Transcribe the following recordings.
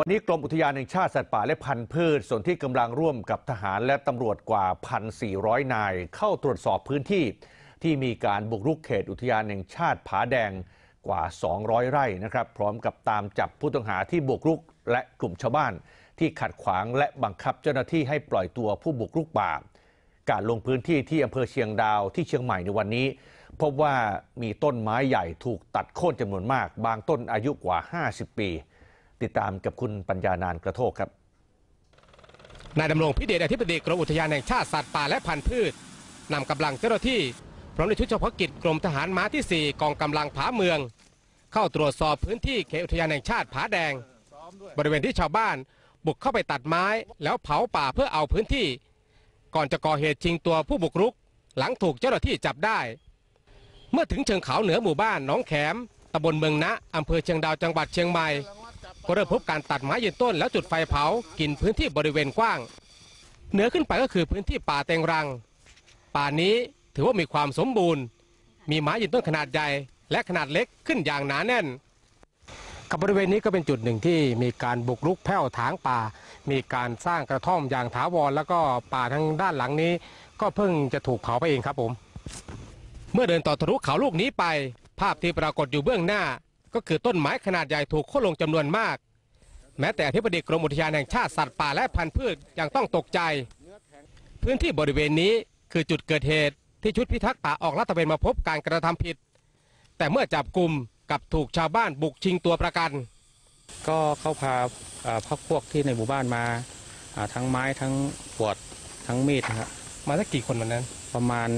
วันนี้กรมอุทยานแห่งชาติสัตว์ป่าและพันธุ์พืชส่วนที่กำลังร่วมกับทหารและตำรวจกว่า 1,400 นาย เข้าตรวจสอบพื้นที่ ที่มีการบุกรุกเขตอุทยานแห่งชาติผาแดงกว่า 200 ไร่นะครับ พร้อมกับตามจับผู้ต้องหาที่บุกรุกและกลุ่มชาวบ้าน ที่ขัดขวางและบังคับเจ้าหน้าที่ให้ปล่อยตัวผู้บุกรุกป่า การลงพื้นที่ที่อำเภอเชียงดาวที่เชียงใหม่ในวันนี้ พบว่ามีต้นไม้ใหญ่ถูกตัดโค่นจำนวนมาก บางต้นอายุกว่า 50 ปี ติดตามกับคุณปัญญานานกระโทกครับนายดำรงพิเดชอธิบดีกรมอุทยานแห่งชาติสัตว์ป่าและพันธุ์พืชนำกำลังเจ้าหน้าที่พร้อมด้วยชุดเฉพาะกิจกรมทหารม้าที่ 4 กองกำลังผาเมือง เข้าตรวจสอบพื้นที่เขตอุทยานแห่งชาติผาแดง บริเวณที่ชาวบ้านบุกเข้าไปตัดไม้แล้วเผาป่าเพื่อเอาพื้นที่ ก่อนจะก่อเหตุชิงตัวผู้บุกรุก หลังถูกเจ้าหน้าที่จับได้ เมื่อถึงเชิงเขาเหนือหมู่บ้านหนองแขมตำบลเมืองนะอำเภอเชียงดาวจังหวัดเชียงใหม่ ก็เริ่มพบการตัดไม้ยืนต้นแล้วจุดไฟเผากินพื้นที่บริเวณกว้าง เหนือขึ้นไปก็คือพื้นที่ป่าเตงรัง ป่านี้ถือว่ามีความสมบูรณ์ มีไม้ยืนต้นขนาดใหญ่และขนาดเล็กขึ้นอย่างหนาแน่น กับบริเวณนี้ก็เป็นจุดหนึ่งที่มีการบุกรุกแผ่วถางป่า มีการสร้างกระท่อมอย่างถาวรแล้วก็ป่าทางด้านหลังนี้ ก็เพิ่งจะถูกเผาไปเองครับผม เมื่อเดินต่อทะลุเขาลูกนี้ไป ภาพที่ปรากฏอยู่เบื้องหน้า ก็คือต้นไม้ขนาดใหญ่ถูกโค่นลงจำนวนมาก แม้แต่อธิบดีกรมอุทยานแห่งชาติสัตว์ป่าและพันธุ์พืชยังต้องตกใจ พื้นที่บริเวณนี้คือจุดเกิดเหตุที่ชุดพิทักษ์ป่าออกลาดตระเวนมาพบการกระทำผิด แต่เมื่อจับกลุ่มกับถูกชาวบ้านบุกชิงตัวประกัน ก็เข้าพาอ่าพักพวกที่ในหมู่บ้านมาอ่าทั้งไม้ทั้งขวดทั้งมีดนะครับมาสักกี่คนวันนั้น ประมาณ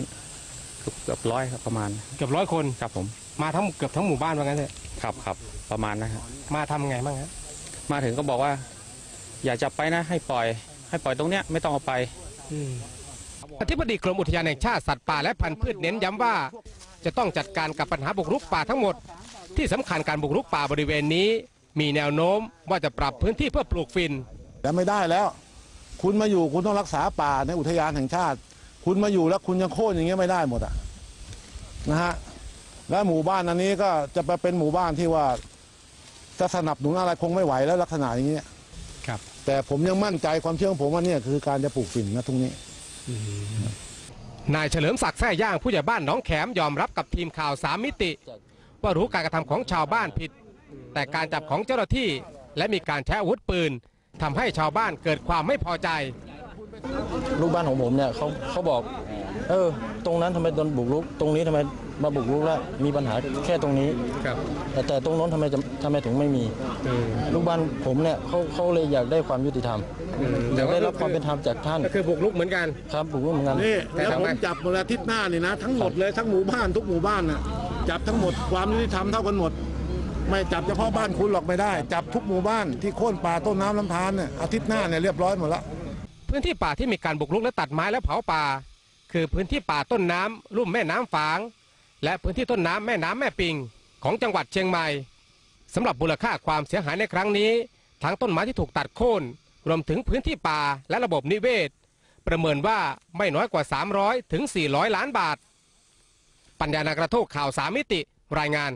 เกือบเกือบร้อยครับประมาณ เกือบร้อยคนครับผมมาทั้งเกือบทั้งหมู่บ้านว่างั้นเถอะ ครับครับประมาณนะครับมาทำไงบ้างฮะมาถึงก็บอกว่า อย่าจับไปนะ ให้ปล่อย ให้ปล่อยตรงเนี้ยไม่ต้องเอาไปอธิบดีกรมอุทยานแห่งชาติสัตว์ป่าและพันธุ์พืชเน้นย้ำว่า จะต้องจัดการกับปัญหาบุกรุกป่าทั้งหมด ที่สำคัญการบุกรุกป่าบริเวณนี้ มีแนวโน้มว่าจะปรับพื้นที่เพื่อปลูกฟิน แล้วไม่ได้แล้ว คุณมาอยู่คุณต้องรักษาป่าในอุทยานแห่งชาติ คุณมาอยู่แล้วคุณยังโค่นอย่างเงี้ยไม่ได้หมดอะนะฮะ และหมู่บ้านอันนี้ก็จะไปเป็นหมู่บ้านที่ว่าจะสนับสนุนอะไรคงไม่ไหวแล้วลักษณะอย่างเงี้ยครับ แต่ผมยังมั่นใจความเชื่อของผมว่าเนี่ยคือการจะปลูกฝิ่นนะตรงนี้นายเฉลิมศักดิ์แท้ย่างผู้ใหญ่บ้านหน้องแขมยอมรับกับทีมข่าวสามมิติ ว่ารู้การกระทำของชาวบ้านผิด แต่การจับของเจ้าหน้าที่ และมีการใช้อาวุธปืนทำให้ชาวบ้านเกิดความไม่พอใจลูกบ้านของผมเนี่ยเขาเขาบอก เออ ตรงนั้นทำไมโดนบุกรุก ตรงนี้ทำไม มาบุกรุกแล้วมีปัญหาแค่ตรงนี้ ครับ แต่แต่ตรงโน้นทำไมจะทำไมถึงไม่มีลูกบ้านผมเนี่ยเขาเขาเลยอยากได้ความยุติธรรมอยากได้รับความเป็นธรรมจากท่านก็คือบุกรุกเหมือนกัน ครับบุกรุกเหมือนกัน นี่แต่แล้วทำผไม มจับวันอาทิตย์หน้านี่นะ ทั้งหมดเลยทั้งหมู่บ้านทุกหมู่บ้านน่ะจับทั้งหมดความยุติธรรมเท่ากันหมด ไม่จับเฉพาะบ้านคุณหรอกไม่ได้ จับทุกหมู่บ้านที่โค่นป่าต้นน้ำลำธารเนี่ยอาทิตย์หน้าเนี่ยเรียบร้อยหมดแล้วพื้นที่ป่าที่มีการบุกรุกและตัดไม้และเผาป่า คือพื้นที่ป่าต้นน้ำลุ่มแม่น้ำฝาง และพื้นที่ต้นน้ำแม่น้ำแม่ปิง ของจังหวัดเชียงใหม่สำหรับมูลค่าความเสียหายในครั้งนี้ทั้งต้นไม้ที่ถูกตัดโค่นรวมถึงพื้นที่ป่าและระบบนิเวศ ประเมินว่าไม่น้อยกว่า 300 ถึง 400 ล้านบาท ปัญญานากระโทกข่าวสามมิติรายงาน